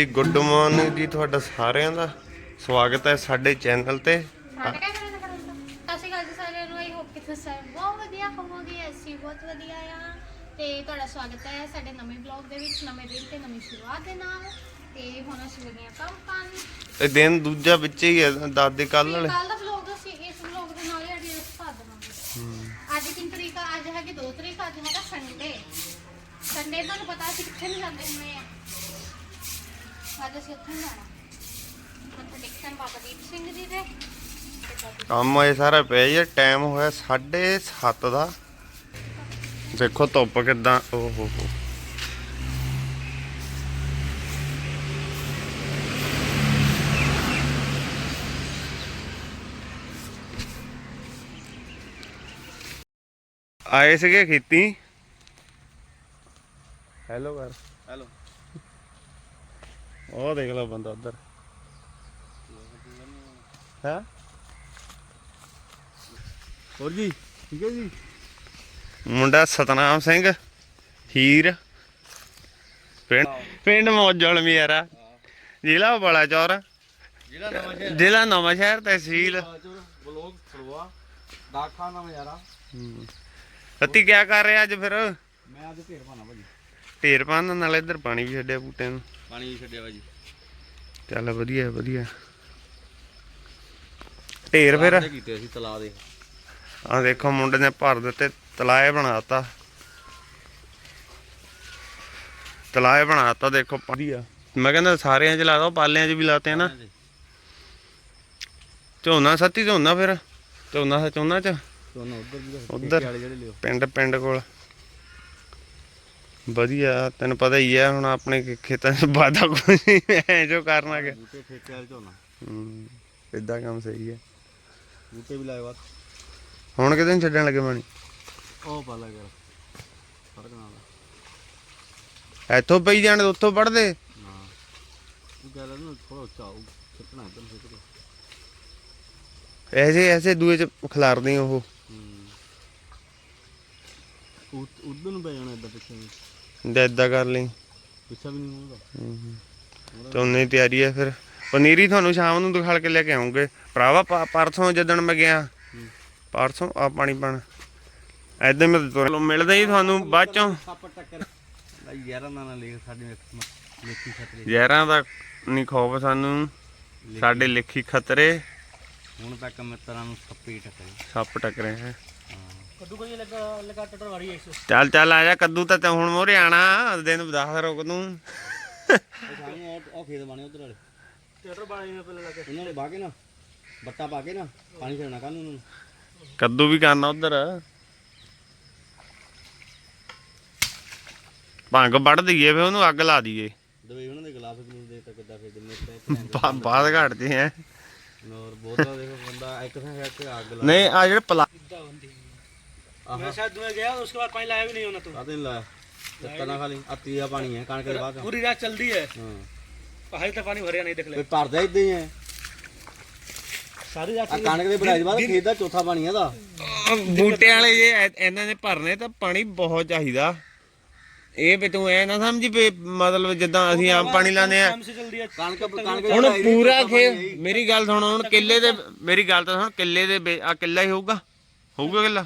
ਜੀ good morning ਜੀ ਤੁਹਾਡਾ ਸਾਰਿਆਂ ਦਾ। ਸਵਾਗਤ ਹੈ ਸਾਡੇ ਚੈਨਲ ਤੇ। ਸਾਡੇ ਕਿਆ ਕਰਨ ਦਾ ਸਤਿ ਸ਼੍ਰੀ ਅਕਾਲ ਜੀ ਸਾਰਿਆਂ ਨੂੰ। ਆਈ ਹੋਪ ਕਿ ਤੁਸੀਂ ਸਾਰੇ ਬਹੁਤ ਵਧੀਆ। ਹੋਵੋਗੇ ਅਸੀਂ ਬਹੁਤ ਵਧੀਆ ਆ। ਤੇ ਤੁਹਾਡਾ ਸਵਾਗਤ ਹੈ ਸਾਡੇ ਨਵੇਂ ਬਲੌਗ ਦੇ ਵਿੱਚ ਨਵੇਂ ਦਿਨ ਤੇ ਨਵੀਂ ਸ਼ੁਰੂਆਤ ਦੇ ਨਾਲ। ਤੇ ਹੁਣ ਅਸੀਂ ਲੱਗੇ ਆ ਕੰਮ ਕਰਨ। ਇਹ ਦਿਨ ਦੂਜਾ ਵਿੱਚ ਹੀ ਹੈ ਦਾਦੇ ਕੱਲ ਵਾਲੇ। ਕੱਲ ਦਾ ਬਲੌਗ ਅਸੀਂ ਇਸ ਬਲੌਗ ਦੇ ਨਾਲ ਹੀ ਐਡਜਸਟ ਕਰ ਦੇਵਾਂਗੇ। ਅੱਜ ਕਿੰਨੀ ਤਰੀਕ ਆ? ਅੱਜ ਹੈਗੀ 2 ਤਰੀਕ ਅੱਜ ਹੈਗਾ ਸੰਡੇ ਸੰਡੇ ਤੁਹਾਨੂੰ ਪਤਾ ਅਸੀਂ ਕਿੱਥੇ ਨੂੰ ਜਾਂਦੇ ਹੁੰਦੇ। ਆ ਅੱਜ ਅਸੀਂ ਉੱਥੇ ਨੂੰ ਜਾਣਾ। ਮੱਥਾ ਟੇਕਣ ਬਾਬਾ ਦੀਪ ਸਿੰਘ ਜੀ ਦੇ। ਤੇ ਬਾਬਾ ਕੰਮ ਇਹ ਸਾਰਾ ਪਿਆ ਜੀ ਟਾਈਮ ਹੋਇਆ 7:30 ਦਾ। ਦੇਖੋ ਧੁੱਪ ਕਿਦਾਂ ਓ ਹੋ। ਹੋ ਆਏ ਸੀਗੇ ਖੇਤੀ? ਹੈਲੋ ਕਰ ਉਹ ਦੇਖ ਲਓ ਬੰਦਾ ਉਧਰ। ਹੈ? ਹੋਰ ਜੀ ਠੀਕ ਹੈ ਜੀ? ਮੁੰਡਾ ਸਤਨਾਮ ਸਿੰਘ ਹੀਰ। ਪਿੰਡ ਪਿੰਡ ਮੌਜਲ ਮਿਆਰਾ। ਜ਼ਿਲ੍ਹਾ ਨਵਾਂ ਸ਼ਹਿਰ ਜ਼ਿਲ੍ਹਾ ਨਵਾਂ ਸ਼ਹਿਰ ਤਹਿਸੀਲ ਚੋਰ ਬਲੌਗ ਫੜਵਾ ਡਾਕਖਾਨਾ ਨਜ਼ਾਰਾ ਸੱਤੀ ਕਿਆ ਕਰ ਰਿਹਾ ਅੱਜ ਫਿਰ? ਮੈਂ ਅੱਜ ਢੇਰ ਪਾਣਾ ਭਾਜੀ। ਢੇਰ ਪਾਣ ਨਾਲ ਇੱਧਰ ਪਾਣੀ ਵੀ ਛੱਡਿਆ ਬੂਟਿਆਂ ਨੂੰ। ਪਾਣੀ ਵੀ ਛੱਡਿਆ ਭਾਜੀ ਚੱਲ ਵਧੀਆ ਵਧੀਆ। ਢੇਰ ਫਿਰ। ਤਲਾਅ ਕੀਤੇ ਅਸੀਂ ਤਲਾ ਦੇ। ਆ ਦੇਖੋ ਮੁੰਡੇ ਨੇ ਭਰ ਦਿੱਤੇ ਤਲਾਏ ਬਣਾਤਾ ਤਲਾਏ ਬਣਾਤਾ ਦੇਖੋ ਵਧੀਆ। ਮੈਂ ਕਹਿੰਦਾ ਸਾਰਿਆਂ 'ਚ ਲਾ ਦੋ ਪਾਲਿਆਂ 'ਚ ਵੀ ਲਾਤੇ ਨਾ ਝੋਨਾ ਸੱਤੀ ਝੋਨਾ ਫਿਰ ਝੋਨਾ ਸੱਚ ਉਹਨਾਂ 'ਚ। ਦੋਨੋਂ ਉਧਰ ਵੀ ਉੱਧਰ। ਵਾਲੇ ਜਿਹੜੇ ਲਿਓ। ਪਿੰਡ ਪਿੰਡ ਕੋਲ। ਵਧੀਆ ਤੈਨੂੰ ਪਤਾ ਹੀ ਹੈ ਹੁਣ ਆਪਣੇ ਖੇਤਾਂ 'ਚ ਵਾਦਾ ਕੋਈ ਨਹੀਂ ਐ ਜੋ ਕਰਨਾ ਕਿ ਬੂਟੇ ਠੇਕੇ ਝੋਨਾ। ਹੂੰ ਇਦਾਂ ਕੰਮ ਸਹੀ ਹੈ ਬੂਟੇ ਵੀ ਲਾਏ ਬਾਤ ਹੁਣ ਕਿਤੇ ਛੱਡਣ ਲੱਗੇ ਪਾਣੀ? ਉਹ ਪਾ ਲਾ ਕਰ ਫ਼ਰਕ ਨਾਲ। ਇੱਥੋਂ ਪਈ ਜਾਣ ਉੱਥੋਂ ਪੜਦੇ ਗੱਲ ਨੂੰ ਥੋੜਾ ਇੱਧਰ ਐਸੇ ਐਸੇ ਦੂਏ 'ਚ ਖਿਲਾਰਦੇ ਉਹ। ਹੂੰ। ਉ- ਉੱਧਰ ਨੂੰ ਪੈ ਜਾਣਾ ਇੱਧਰ ਪਿੱਛੇ। ਜੇ ਏਦਾਂ ਕਰ ਲਈ। ਪਿੱਛਾ ਵੀ ਨਹੀਂ ਹੋਊਗਾ। ਹੂੰ। ਝੋਨੇ ਦੀ ਤਿਆਰੀ ਹੈ ਫਿਰ। ਪਨੀਰੀ ਤੁਹਾਨੂੰ ਸ਼ਾਮ ਨੂੰ ਦਿਖਾਲ ਕੇ ਲੈ ਕੇ ਆਉਂਗੇ। ਭਰਾਵਾ ਪਰਸੋਂ ਜਦੋਂ ਮੈਂ ਗਿਆ ਹੂੰ। ਪਰਸੋਂ ਆ ਪਾਣੀ ਪਾਣ। ਐਦਾਂ ਮੈਂ ਤੁਰ ਮਿਲਦਾ ਹੀ ਤੁਹਾਨੂੰ ਬਾਅਦ ਚੋਂ। ਯਾਰਾਂ ਨਾਲ ਨਾ ਲਿਖ ਸਾਡੇ ਵਿੱਚ ਲੇਖੀ ਖਤਰੇ। ਜ਼ਹਿਰਾਂ ਦਾ ਨਹੀਂ ਖੌਫ ਸਾਨੂੰ। ਸਾਡੇ ਲਿਖੀ ਖਤਰੇ। ਹੁਣ ਤੱਕ ਮਿੱਤਰਾਂ ਨੂੰ ਸੱਪੀ ਟੱਕਰੇ। ਸੱਪ ਟਕਰੇ ਹੈ। ਕੱਦੂ ਕੋਈ ਲੱਗਾ ਲਗਾ ਟੱਟਰ ਵਾਰੀ ਇਸ। ਚੱਲ ਚੱਲ ਆ ਜਾ ਕੱਦੂ ਤਾਂ ਤੈਂ ਹੁਣ ਮੋਰੇ ਆਣਾ ਦਿਨ ਦੱਸ ਰੁਕ ਤੂੰ ਸਾਹਮਣੇ ਉਹ ਉਹ ਖੇਤ ਬਣੇ ਉਧਰ ਵਾਲੇ। ਟੱਟਰ ਬਾਣੇ ਨੇ ਪਹਿਲੇ ਲੱਗੇ। ਉਹਨਾਂ ਨੇ ਬਾਹ ਕੇ ਨਾ ਬੱਟਾ ਪਾ ਕੇ ਨਾ ਪਾਣੀ ਛੱਡਣਾ ਕੱਲ ਨੂੰ ਉਹਨਾਂ ਨੂੰ। ਕੱਦੂ ਵੀ ਕਰਨਾ ਉਧਰ। ਭੰਗ ਵੱਢ ਦਈਏ ਫੇ ਉਹਨੂੰ ਅੱਗ ਲਾ ਦਈਏ। ਦਵੇ ਉਹਨਾਂ ਦੇ ਗਲਾਸ ਗਲੂਸ ਦੇ ਤਾਂ ਕਿੱਦਾਂ ਫਿਰ ਜਿੰਨੇ ਤੇ ਬਾ- ਬਾਅਦ ਘਟਦੇ ਹੈ ਨੋਰ ਬੋਤਲ ਦੇਖੋ ਬੰਦਾ ਇੱਕ ਕੇ ਅੱਗ ਲਾ ਨਹੀਂ ਆ ਜਿਹੜੇ ਪਲਾ मैं शायद मैं गया उसके बाद पानी लाया भी नहीं होना तो ਕਾਹਦੇ ਨੀ ਲਾਇਆ ਚੱਕਰ ਨਾ ਖਾਲੀ ਆਤੀ ਆ ਪਾਣੀ ਹੈ ਕਣਕ ਦੇ ਬਾਅਦ पूरी रात चल दी है ਹਾਂ पहाड़ी तक पानी भरिया नहीं देख ले ਕੋਈ ਭਰਦਾ ਇਦਾਂ ਹੀ ਹੈ सारी रात ਆ ਕਣਕ ਦੇ ਬੜਾਈ ਦੇ ਬਾਅਦ ਖੇਤ ਦਾ ਚੌਥਾ ਪਾਣੀ ਹੈ ਦਾ ਬੂਟੇ ਵਾਲੇ ਜੇ ਐ- ਇਹਨਾਂ ਨੇ ਭਰਨੇ ਤਾਂ ਪਾਣੀ ਬਹੁਤ ਚਾਹੀਦਾ ਇਹ ਵੀ ਤੂੰ ਐ ਨਾ ਸਮਝੀ ਵੀ ਮਤਲਬ ਜਿੱਦਾਂ ਅਸੀਂ ਆਮ ਪਾਣੀ ਲਾਉਂਦੇ ਆ काम से चल दिया ਕਣਕ ਕਣਕ ਹੁਣ ਪੂਰਾ ਖੇ ਮੇਰੀ ਗੱਲ ਸੁਣ ਹੁਣ ਕਿੱਲੇ ਦੇ ਮੇਰੀ ਗੱਲ ਤਾਂ ਸੁਣ ਕਿੱਲੇ ਦੇ ਆ ਕਿੱਲਾ ਹੀ ਹੋਊਗਾ ਹੋਊਗਾ ਕਿੱਲਾ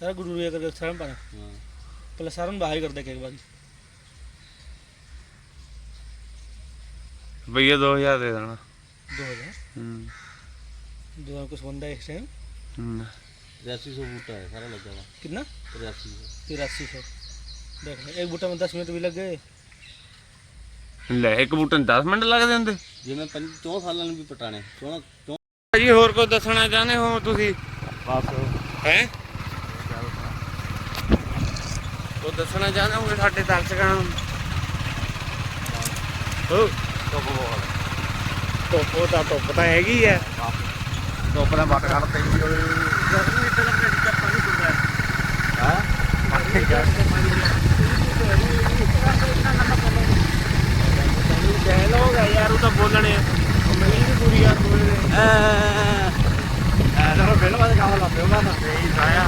सारा गुरु करके सारा में पाना ਹਾਂ पहले सारा में बाहर ही कर दे के एक बार ਭਈਆ 2000 ਦੇ ਦੇਣਾ दो हजार ਹੂੰ दो हजार कुछ बंदा है इस टाइम ਹੂੰ 8300 ਬੂਟਾ ਹੈ ਸਾਰਾ ਲੱਗਾ ਵਾ कितना 8300 तिरासी सौ देख ले एक बूटा में दस मिनट भी लग गए ਲੈ ਇੱਕ ਬੂਟੇ ਨੂੰ 10 ਮਿੰਟ ਲੱਗਦੇ ਹੁੰਦੇ ਜਿਵੇਂ 4 ਸਾਲਾਂ ਨੂੰ ਵੀ ਪਟਾਣੇ 14 ਜੀ ਹੋਰ ਕੋਈ ਦੱਸਣਾ ਚਾਹੁੰਦੇ ਹੋ ਤੁਸੀਂ ਬਸ ਹੈ ਉਹ ਦੱਸਣਾ ਚਾਹੁੰਦੇ ਹੋ ਸਾਡੇ ਦਰਸ਼ਕਾਂ ਨੂੰ? ਹੋ। ਧੁੱਪ ਉਹ ਤਾਂ ਤਾਂ ਹੈਗੀ ਆ। ਧੁੱਪ ਦਾ ਵੱਟ ਕੱਢ ਪਈ ਹੋਈ ਹਾਂ? ਕਹਿ ਲੋਗਾ ਯਾਰ ਉਹ ਤਾਂ ਬੋਲਣੇ ਮੇਰੀ ਵੀ ਪੂਰੀ ਯਾਰ ਬੋਲਦੇ ਐ ਤਾਂ ਫਿਲਮ ਦਾ ਕੰਮ ਲਾ ਪਿਓ ਮੈਂ ਤਾਂ ਨਹੀਂ ਸਾਇਆ।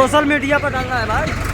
सोशल मीडिया पर डालना है भाई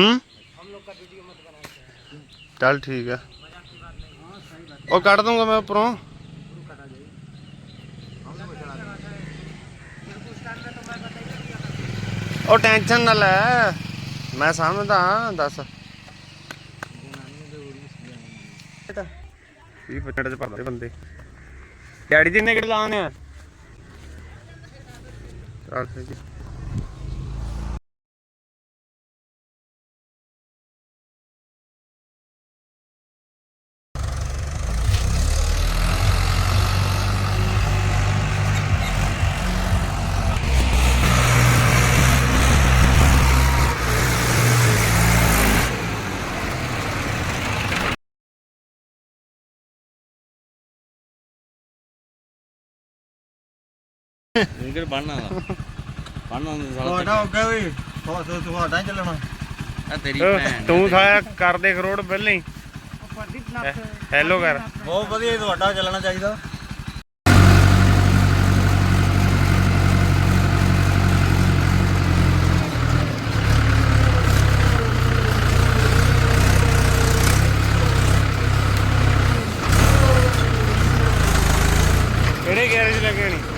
हम्म हम लोग का वीडियो मत बनाना चल ठीक है और काट दूंगा मैं ऊपरों ਉਹ ਟੈਨਸ਼ਨ ਨਾ ਲੈ ਮੈਂ ਸਮਝਦਾ ਹਾਂ, ਦੱਸ ਕੀ ਪਟੜ ਚ ਭਰਦੇ ਬੰਦੇ ਡੈਡੀ ਜੀ ਨੇ ਕਿਹੜੇ ਲਾਉਣੇ ਆ ਚੱਲ ਠੀਕ ਹੈ ਇੰਗਰ ਬਣਨਾ ਦਾ? ਬਣਨਾ ਦਾ ਸਾਲਾ ਤੁਹਾਡਾ ਹੋ ਗਿਆ ਵੀ ਤੁਹਾਡਾ ਹੀ ਚੱਲਣਾ। ਆ ਤੇਰੀ ਭੈਣ ਤੂੰ ਸਾਇਆ ਕਰਦੇ ਕਰੋੜ ਪਹਿਲਾਂ ਹੀ। ਹੈਲੋ ਕਰ। ਬਹੁਤ ਵਧੀਆ ਤੁਹਾਡਾ ਚੱਲਣਾ ਚਾਹੀਦਾ। ਕਿਹੜੇ ਗੈਰੇਜ ਲੱਗੇ ਨਹੀਂ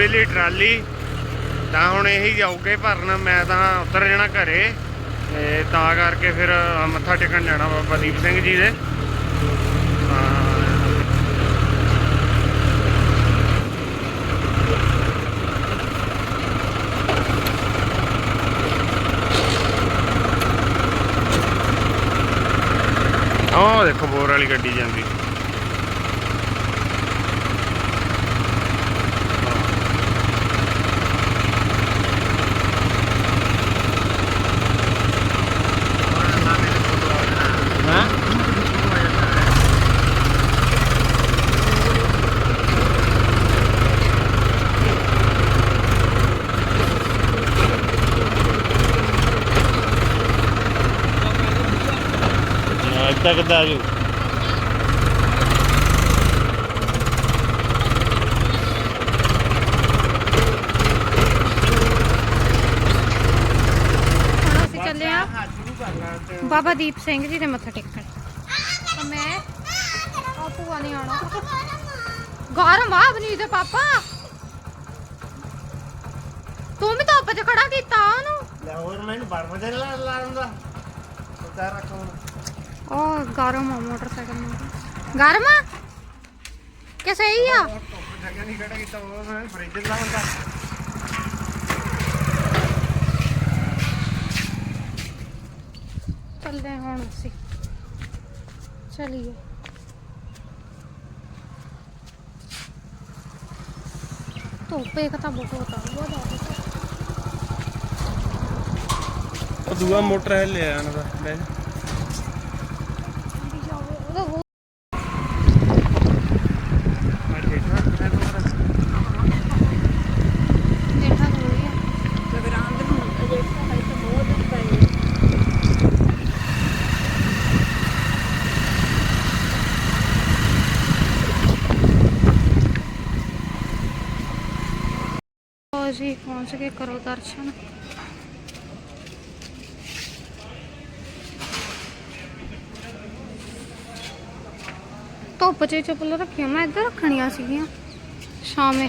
ਵੇਲੀ ਟਰਾਲੀ। ਤਾਂ ਹੁਣ ਇਹੀ ਜਾਊਗੇ ਭਰਨ, ਮੈਂ ਤਾਂ ਉਤਰ ਜਾਣਾ ਘਰੇ। ਤੇ ਤਾਂ ਕਰਕੇ ਫਿਰ ਮੱਥਾ ਟੇਕਣ ਜਾਣਾ ਬਾਬਾ ਦੀਪ ਸਿੰਘ ਜੀ ਦੇ। ਤਾਂ ਦੇਖੋ ਬੋਰ ਵਾਲੀ ਗੱਡੀ ਜਾਂਦੀ ਹਾਂ ਇੱਦਾਂ ਕਿੱਦਾਂ ਆ ਜਾਊ ਹੁਣ ਅਸੀਂ ਚੱਲੇ ਆ ਬਾਬਾ ਦੀਪ ਸਿੰਘ ਜੀ ਦੇ ਮੱਥਾ ਟੇਕਣ। ਤਾਂ ਮੈਂ ਆ ਭੂਆ ਨੇ ਆਉਣਾ। ਗਰਮ ਆ ਬਣੀ ਦੇ ਪਾਪਾ। ਤੂੰ ਵੀ ਧੁੱਪ 'ਚ ਖੜਾ ਕੀਤਾ ਉਹਨੂੰ। ਲੈ ਹੋਰ ਮੈਨੂੰ ਬਰਫ ਦੇ ਲਾ ਲਾ ਦਿੰਦਾ ਉਤਾਰ ਰੱਖ ਹੁਣ ਉਹ ਗਰਮ ਆ ਮੋਟਰਸਾਈਕਲ ਨੂੰ ਗਰਮ? ਆ ਕਿ ਸਹੀ ਆ? ਧੁੱਪ ਜਗ੍ਹਾ ਨਹੀਂ ਖੜਾ ਮੈਂ ਧੁੱਪ ਇੱਕ ਤਾਂ ਬਹੁਤ ਆ ਬਹੁਤ ਆ। ਉਹ ਦੂਆ ਮੋਟਰ ਹੈ ਲੈ ਆਣ ਦਾ ਲੈ ਉਹਦਾ ਉਹ ਜੇਠਾ ਥੋੜੀ ਆ ਲਓ ਜੀ ਪਹੁੰਚ ਕੇ ਕਰੋ ਦਰਸ਼ਨ। ਧੁੱਪ 'ਚ ਚੱਪਲ ਰੱਖੀਆਂ ਮੈਂ ਇੱਧਰ ਰੱਖਣੀਆਂ ਸੀਗੀਆਂ ਸ਼ਾਮੇ।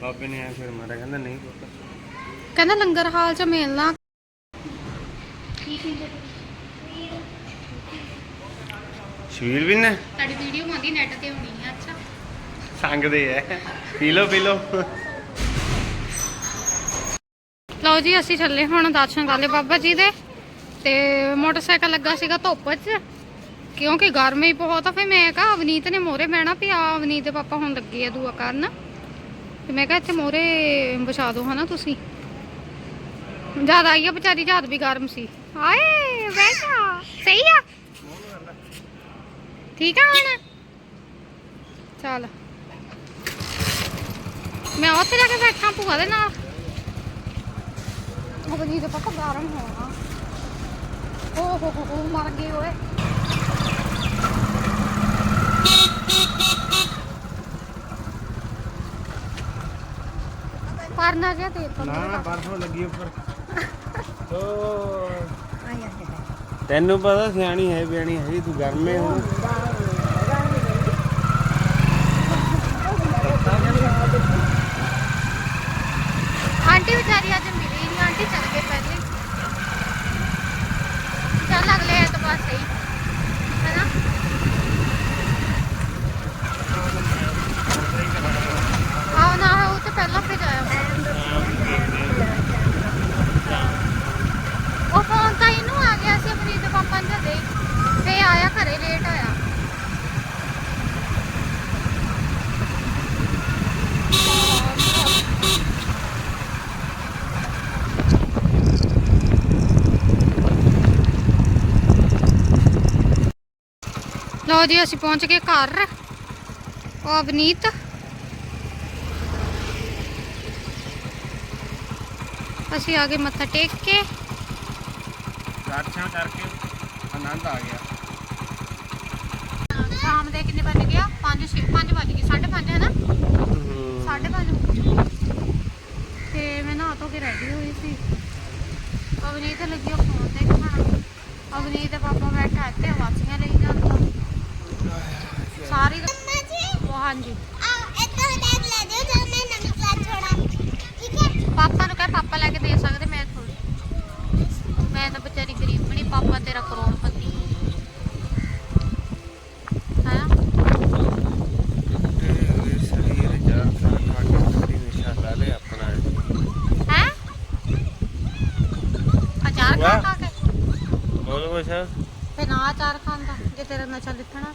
ਬਾਬੇ ਨੇ ਆ ਫਿਰ ਮਾਰਿਆ ਕਹਿੰਦਾ ਨਹੀਂ ਪੁੱਤ। ਕਹਿੰਦਾ ਲੰਗਰ ਹਾਲ ਚ ਮਿਲਣਾ ਸ਼ਵੀਲ ਵੀ ਨੇ? ਤੁਹਾਡੀ ਵੀਡੀਓ ਆਉਂਦੀ ਨੈਟ ਤੇ ਹੋਣੀ ਹੈ ਅੱਛਾ। ਸੰਗਦੇ ਐ। ਪੀ ਲਓ ਪੀ ਲਓ। ਲਓ ਜੀ ਅਸੀਂ ਚੱਲੇ ਹੁਣ ਦਰਸ਼ਨ ਕਰ ਲਏ ਬਾਬਾ ਜੀ ਦੇ। ਤੇ ਮੋਟਰਸਾਈਕਲ ਲੱਗਾ ਸੀਗਾ ਧੁੱਪ 'ਚ। ਕਿਉਂਕਿ ਗਰਮੀ ਬਹੁਤ ਆ ਫੇ ਮੈਂ ਕਿਹਾ ਅਵਨੀਤ ਨੇ ਮੋਰੇ ਬਹਿਣਾ ਪਿਆ ਅਵਨੀਤ ਦੇ ਪਾਪਾ ਹੁਣ ਲੱਗੇ ਆ ਦੁਆ ਕਰਨ। ਤੇ ਮੈਂ ਕਿਹਾ ਇੱਥੇ ਮੋਰੇ ਵਿਛਾ ਦਿਓ ਹਨਾ ਤੁਸੀਂ। ਜ਼ਿਆਦਾ ਆਈ ਆ ਵਿਚਾਰੀ, ਜਦ ਵੀ ਗਰਮ ਸੀ। ਹਾਏ ਬੈਠਾ ਸਹੀ ਆ। ਠੀਕ ਆ ਹੁਣ? ਚੱਲ। ਮੈਂ ਉੱਥੇ ਜਾ ਕੇ ਬੈਠਾ ਭੂਆ ਦੇ ਨਾਲ। ਉਹ ਬਣੀ ਤੇ ਪਤਾ ਗਰਮ ਹੋਣਾ। ਓ ਹੋ ਹੋ, ਮਰ ਗਏ ਓਏ। ਪਰਨਾ ਜਿਹਾ ਦੇ ਤਾ ਨਾ ਨਾ ਬਰਫ ਲੱਗੀ ਉੱਪਰ। ਤੈਨੂੰ ਪਤਾ ਸਿਆਣੀ ਹੈ ਬਿਆਣੀ ਹੈ ਤੂੰ ਗਰਮੇ ਹੁਣ ਆਂਟੀ ਵਿਚਾਰੀ ਅੱਜ ਮਿਲੀ ਨਹੀਂ ਆਂਟੀ ਚਲ ਗਏ ਪਹਿਲੇ ਚੱਲ ਅਗਲੇ ਐਤਵਾਰ ਸਹੀ ਹੈਨਾ ਆਹ ਨਾ ਉਹ ਤੇ ਪਹਿਲਾਂ ਭੇਜਾਇਆ ਉਹ ਫੋਨ ਤਾਂ ਇਹਨੂੰ ਆ ਗਿਆ ਸੀ ਅਮਰੀਤ ਦੇ ਪਾਪਾ ਨੇ ਦੇ ਫੇ ਆਇਆ ਘਰੇ ਲੇਟ ਆਇਆ ਲਓ ਜੀ ਅਸੀਂ ਪਹੁੰਚ ਗਏ ਘਰ। ਉਹ ਅਵਨੀਤ। ਅਸੀਂ ਆ ਗਏ ਮੱਥਾ ਟੇਕ ਕੇ। ਦਰਸ਼ਨ ਕਰਕੇ ਆਨੰਦ ਆ ਗਿਆ। ਸ਼ਾਮ ਦੇ ਕਿੰਨੇ ਵੱਜ ਗਿਆ 5 5 ਵੱਜ ਗਏ 5:30 ਹੈ ਨਾ? 5:30 ਤੇ ਮੈਂ ਨਹਾ ਧੋ ਕੇ ਰੈਡੀ ਹੋਈ ਸੀ। ਅਵਨੀਤ ਲੱਗੀ ਉਹ ਫੋਨ ਤੇ ਖਾਣਾ ਅਵਨੀਤ ਦੇ ਪਾਪਾ ਬੈਠਾ ਇੱਥੇ ਵਾਸੀਆਂ ਲਈ ਜਾਂਦਾ ਸਾਰੀ ਉਹ ਹਾਂਜੀ। ਪਾਪਾ ਨੂੰ ਕਹੇ ਪਾਪਾ ਲੈ ਕੇ ਦੇ ਸਕਦੇ ਮੈਂ ਥੋੜੀ ਮੈਂ ਤਾਂ ਵਿਚਾਰੀ ਗਰੀਬ ਬਣੀ ਪਾਪਾ ਤੇਰਾ ਕਰੋੜਪਤੀ ਹੈ? ਜਾ ਲਾ ਲੈ ਹੈ ਬੋਲ ਕੁਛ। ਫੇ ਨਾ ਅਚਾਰ ਖਾਂਦਾ ਜੇ ਤੇਰਾ ਨਸ਼ਾ ਲਿਖਣਾ।